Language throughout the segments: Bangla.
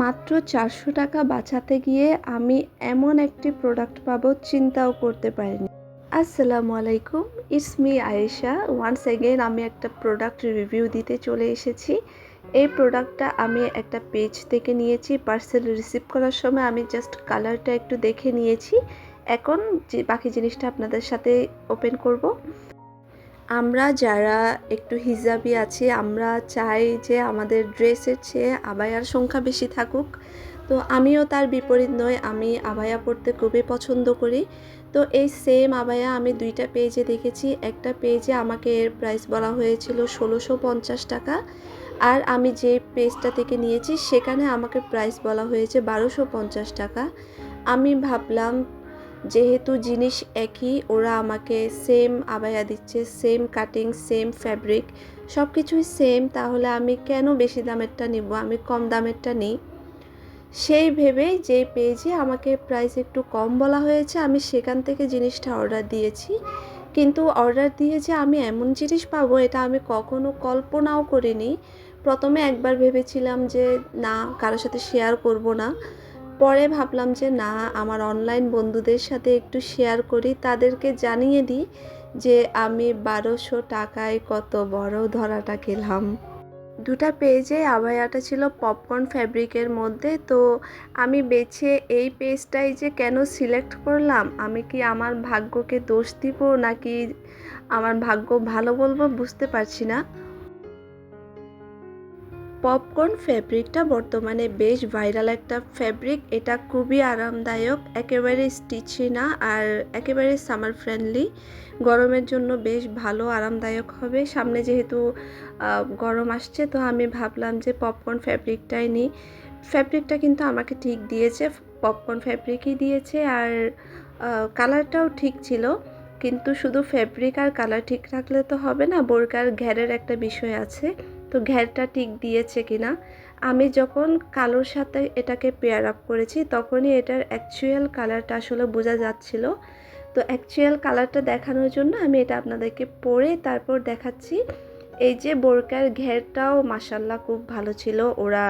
মাত্র চারশো টাকা বাঁচাতে গিয়ে আমি এমন একটি প্রোডাক্ট পাবো চিন্তাও করতে পারিনি। আসসালামু আলাইকুম it's me Ayesha. Once again আমি একটা প্রোডাক্ট রিভিউ দিতে চলে এসেছি। এই প্রোডাক্টটা আমি একটা পেজ থেকে নিয়েছি পার্সেল রিসিভ করার সময় আমি জাস্ট কালারটা একটু দেখে নিয়েছি। এখন যে বাকি জিনিসটা আপনাদের সাথে ওপেন করব আমরা যারা একটু হিজাবি আছি, আমরা চাই যে আমাদের ড্রেসের চেয়ে আবায়ার সংখ্যা বেশি থাকুক। তো আমিও তার বিপরীত নয় আমি আবায়া পড়তে খুবই পছন্দ করি। তো এই সেম আবায়া আমি দুইটা পেজে দেখেছি। একটা পেজে আমাকে এর প্রাইস বলা হয়েছিল ষোলোশো পঞ্চাশ টাকা। আর আমি যে পেজটা থেকে নিয়েছি, সেখানে আমাকে প্রাইস বলা হয়েছে বারোশো পঞ্চাশ টাকা। আমি ভাবলাম যেহেতু জিনিস একই, ওরা আমাকে সেম আবায়া দিচ্ছে সেম কাটিং সেম ফ্যাব্রিক সব কিছুই সেম তাহলে আমি কেন বেশি দামেরটা নিব? আমি কম দামেরটা নিই। সেই ভেবেই যে পেজে আমাকে প্রাইস একটু কম বলা হয়েছে, আমি সেখান থেকে জিনিসটা অর্ডার দিয়েছি। কিন্তু অর্ডার দিয়ে যে আমি এমন জিনিস পাবো, এটা আমি কখনো কল্পনাও করিনি। প্রথমে একবার ভেবেছিলাম যে, না, কারোর সাথে শেয়ার করব না। পরে ভাবলাম যে, না, আমার অনলাইন বন্ধুদের সাথে একটু শেয়ার করি। তাদেরকে জানিয়ে দিই যে, আমি বারোশো টাকায় কত বড় ধরাটা খেলাম। দুটা পেজে আবায়াটা ছিল পপকর্ন ফ্যাব্রিকের মধ্যে। তো আমি বেছে এই পেজটাই যে কেন সিলেক্ট করলাম, আমি কি আমার ভাগ্যকে দোষ দিব, নাকি আমার ভাগ্য ভালো বলব বুঝতে পারছি না। পপকর্ন ফ্যাব্রিকটা বর্তমানে বেশ ভাইরাল একটা ফ্যাব্রিক এটা খুবই আরামদায়ক, একেবারে স্টিচি না আর একেবারে সামার ফ্রেন্ডলি। গরমের জন্য বেশ ভালো, আরামদায়ক হবে। সামনে যেহেতু গরম আসছে, তো আমি ভাবলাম যে পপকর্ন ফ্যাব্রিকটাই নিই। ফ্যাব্রিকটা কিন্তু আমাকে ঠিক দিয়েছে, পপকর্ন ফ্যাব্রিকই দিয়েছে আর কালারটাও ঠিক ছিল। কিন্তু শুধু ফ্যাব্রিক আর কালার ঠিক রাখলে তো হবে না, বোরকার ঘ্যারের একটা বিষয় আছে। তো ঘ্যারটা ঠিক দিয়েছে কিনা আমি যখন কালোর সাথে এটাকে পেয়ার আপ করেছি, তখনই এটার অ্যাকচুয়াল কালারটা আসলে বোঝা যাচ্ছিল। তো অ্যাকচুয়াল কালারটা দেখানোর জন্য আমি এটা আপনাদেরকে পরে তারপর দেখাচ্ছি। এই যে বোরকার ঘেরটাও মাসাল্লাহ খুব ভালো ছিল। ওরা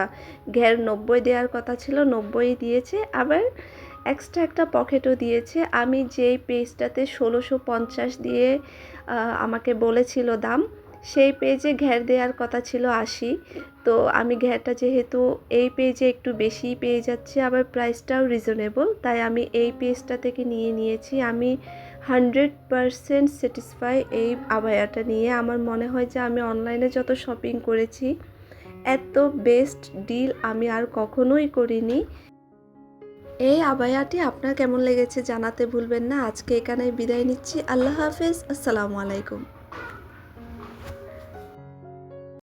ঘের নব্বই দেওয়ার কথা ছিল, নব্বই দিয়েছে। আবার এক্সট্রা একটা পকেটও দিয়েছে। আমি যেই পেজটাতে ষোলোশো পঞ্চাশ দিয়ে আমাকে বলেছিল দাম সেই পেজে ঘের দেওয়ার কথা ছিল আশি। তো আমি ঘেরটা যেহেতু এই পেজে একটু বেশি পেয়ে যাচ্ছে, আবার প্রাইসটাও রিজনেবল তাই আমি এই পেজটা থেকে নিয়ে নিয়েছি। আমি হান্ড্রেড পারসেন্ট স্যাটিসফাই এই আবায়াটা নিয়ে। আমার মনে হয় যে আমি অনলাইনে যত শপিং করেছি, এত বেস্ট ডিল আমি আর কখনোই করিনি। এই আবায়াটি আপনার কেমন লেগেছে জানাতে ভুলবেন না। আজকে এখানে বিদায় নিচ্ছি। আল্লাহ হাফেজ। আসসালামু আলাইকুম।